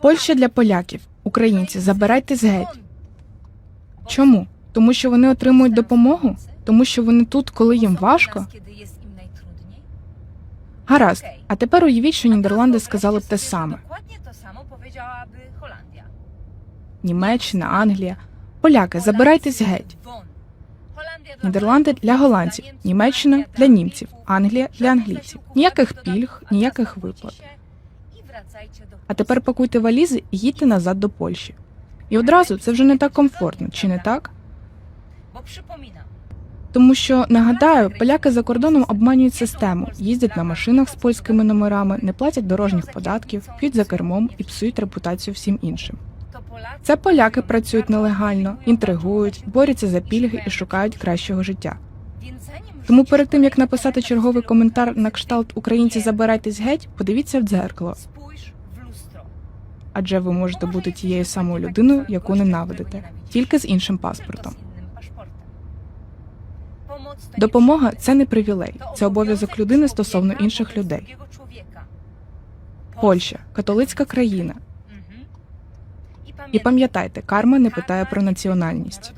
Польща для поляків. Українці, забирайтесь геть. Чому? Тому що вони отримують допомогу? Тому що вони тут, коли їм важко? Гаразд. А тепер уявіть, що Нідерланди сказали б те саме. Німеччина, Англія. Поляки, забирайтесь геть. Нідерланди для голландців, Німеччина для німців, Англія для англійців. Ніяких пільг, ніяких виплат. А тепер пакуйте валізи і їдьте назад до Польщі. І одразу це вже не так комфортно, чи не так? Тому що нагадаю, поляки за кордоном обманюють систему, їздять на машинах з польськими номерами, не платять дорожніх податків, п'ють за кермом і псують репутацію всім іншим. Це поляки працюють нелегально, інтригують, борються за пільги і шукають кращого життя. Тому перед тим як написати черговий коментар на кшталт Українці забирайтесь геть, подивіться в дзеркало, адже ви можете бути тією самою людиною, яку ненавидите, тільки з іншим паспортом. Допомога це не привілей, це обов'язок людини стосовно інших людей. Польща католицька країна. І пам'ятайте, карма не питає про національність.